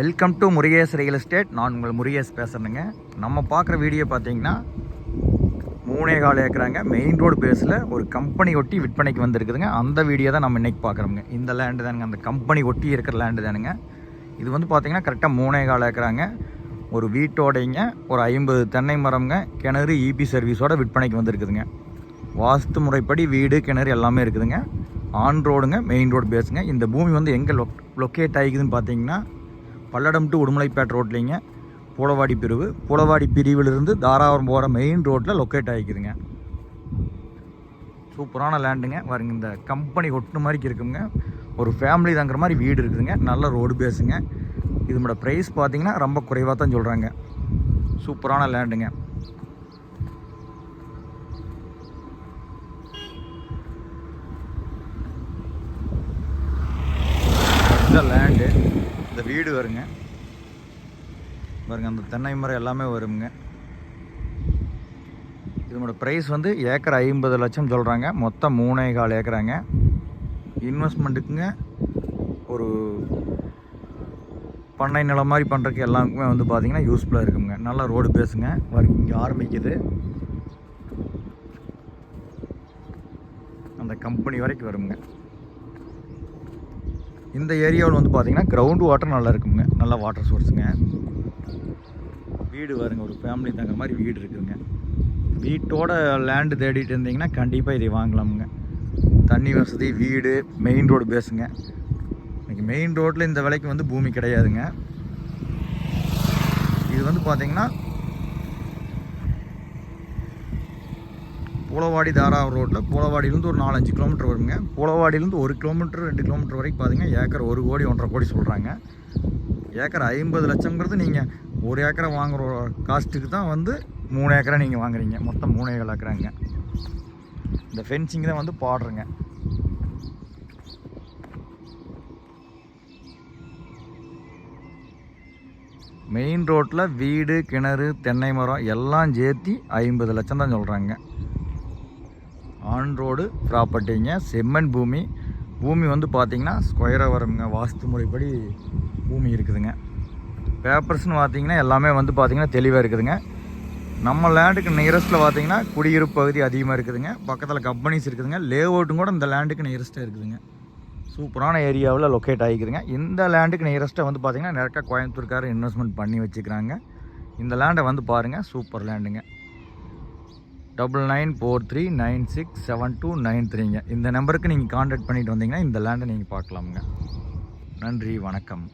Welcome to Murugesh real estate நான் உங்கள் முருகேஸ் பேசுகிறேங்க நம்ம பார்க்குற வீடியோ பார்த்தீங்கன்னா மூணே கால் ஏக்கராங்க. மெயின் ரோடு பேஸில் ஒரு கம்பெனி ஒட்டி விற்பனைக்கு வந்திருக்குதுங்க. அந்த வீடியோ தான் நம்ம இன்றைக்கி பார்க்குறோங்க இந்த லேண்டு தானுங்க. அந்த கம்பெனி ஒட்டி இருக்கிற லேண்டு தானுங்க. இது வந்து பார்த்தீங்கன்னா கரெக்டாக மூணே கால் ஏக்கராங்க. ஒரு வீட்டோடைங்க ஒரு ஐம்பது தென்னை மரம்ங்க கிணறு இபி சர்வீஸோட விற்பனைக்கு வந்திருக்குதுங்க. வாஸ்து முறைப்படி வீடு கிணறு எல்லாமே இருக்குதுங்க. ஆன் ரோடுங்க மெயின் ரோடு பேஸுங்க இந்த பூமி வந்து எங்கே லொக் லொக்கேட் ஆகிக்குதுன்னு பார்த்தீங்கன்னா பல்லடம் டு உடுமலைப்பேட் ரோட்லேங்க. பூலவாடி பிரிவு. பூலவாடி பிரிவிலிருந்து தாராபுரம் போகிற மெயின் ரோட்டில் லொக்கேட் ஆகிக்குதுங்க சூப்பரான லேண்டுங்க பாருங்க இந்த கம்பெனி ஒட்டு மாதிரி இருக்குங்க. ஒரு ஃபேமிலி தங்குற மாதிரி வீடு இருக்குதுங்க. நல்ல ரோடு பேஸுங்க இதனோட ப்ரைஸ் பார்த்தீங்கன்னா ரொம்ப குறைவாக தான் சொல்கிறாங்க சூப்பரான லேண்டுங்க லேண்டு வீடு வருங்க. பாருங்க அந்த தென்னை மரம் எல்லாமே வருங்க. இதனோட ப்ரைஸ் வந்து ஏக்கர் ஐம்பது லட்சம் சொல்கிறாங்க மொத்தம் மூணே கால் ஏக்கராங்க. இன்வெஸ்ட்மெண்ட்டுக்குங்க ஒரு பண்ணை நிலம் மாதிரி பண்ணுறதுக்கு எல்லாருக்குமே வந்து பார்த்திங்கன்னா யூஸ்ஃபுல்லாக இருக்குங்க. நல்லா ரோடு பேசுங்க வரைக்கும் இங்கே ஆரம்பிக்குது. அந்த கம்பெனி வரைக்கும் வருங்க. இந்த ஏரியாவில் வந்து பார்த்தீங்கன்னா கிரவுண்ட் வாட்டர் நல்லா இருக்குங்க. நல்ல வாட்டர் சோர்ஸுங்க வீடு வருங்க ஒரு ஃபேமிலி தங்குற மாதிரி வீடு இருக்குதுங்க வீட்டோட லேண்டு தேடிட்டு இருந்தீங்கன்னா கண்டிப்பாக இதை வாங்கலாமுங்க. தண்ணி வசதி வீடு மெயின் ரோடு பேசுங்க இன்றைக்கி மெயின் ரோட்டில் இந்த விலைக்கு வந்து பூமி கிடையாதுங்க. இது வந்து பார்த்தீங்கன்னா பூலவாடி தாராவூர் ரோட்டில் பூலவாடியிலேருந்து ஒரு நாலஞ்சு கிலோமீட்டர் வருங்க. பூலவாடியிலேருந்து ஒரு கிலோமீட்டர் ரெண்டு கிலோமீட்டர் வரைக்கும் பார்த்தீங்கன்னா ஏக்கர் ஒரு கோடி ஒன்றரை கோடி சொல்கிறாங்க ஏக்கர் ஐம்பது லட்சங்கிறது நீங்கள் ஒரு ஏக்கரை வாங்குகிற காஸ்ட்டுக்கு தான் வந்து மூணு ஏக்கரை நீங்கள் வாங்குறீங்க. மொத்தம் மூணு ஏக்கர் ஏக்கராங்க. இந்த ஃபென்சிங் தான் வந்து பாடுறேங்க மெயின் ரோட்டில் வீடு கிணறு தென்னை மரம் எல்லாம் சேர்த்தி ஐம்பது லட்சம் தான் சொல்கிறாங்க ஆன் ரோடு ப்ராப்பர்ட்டிங்க செம்மண் பூமி. பூமி வந்து பார்த்திங்கன்னா ஸ்கொயராக வருங்க வாஸ்து முறைப்படி பூமி இருக்குதுங்க. பேப்பர்ஸ்னு பார்த்தீங்கன்னா எல்லாமே வந்து பார்த்திங்கன்னா தெளிவாக இருக்குதுங்க. நம்ம லேண்டுக்கு நியரஸ்ட்டில் பார்த்திங்கன்னா குடியிருப்பு பகுதி அதிகமாக இருக்குதுங்க. பக்கத்தில் கம்பெனிஸ் இருக்குதுங்க. லே அவுட்டும் கூட இந்த லேண்டுக்கு நியரஸ்ட்டாக இருக்குதுங்க. சூப்பரான ஏரியாவில் லொக்கேட் ஆகிக்குதுங்க. இந்த லேண்டுக்கு நியரஸ்ட்டாக வந்து பார்த்திங்கன்னா நிறைய கோயம்புத்தூர்காரர் இன்வெஸ்ட்மெண்ட் பண்ணி வச்சுக்கிறாங்க. இந்த லேண்டை வந்து பாருங்கள் super லேண்டுங்க double nine four three nine six seven two nine த்ரீங்க. இந்த நம்பருக்கு நீங்கள் காண்டாக்ட் பண்ணிட்டு வந்தீங்கன்னா இந்த லேண்டை நீங்கள் பார்க்கலாமுங்க. நன்றி வணக்கம்.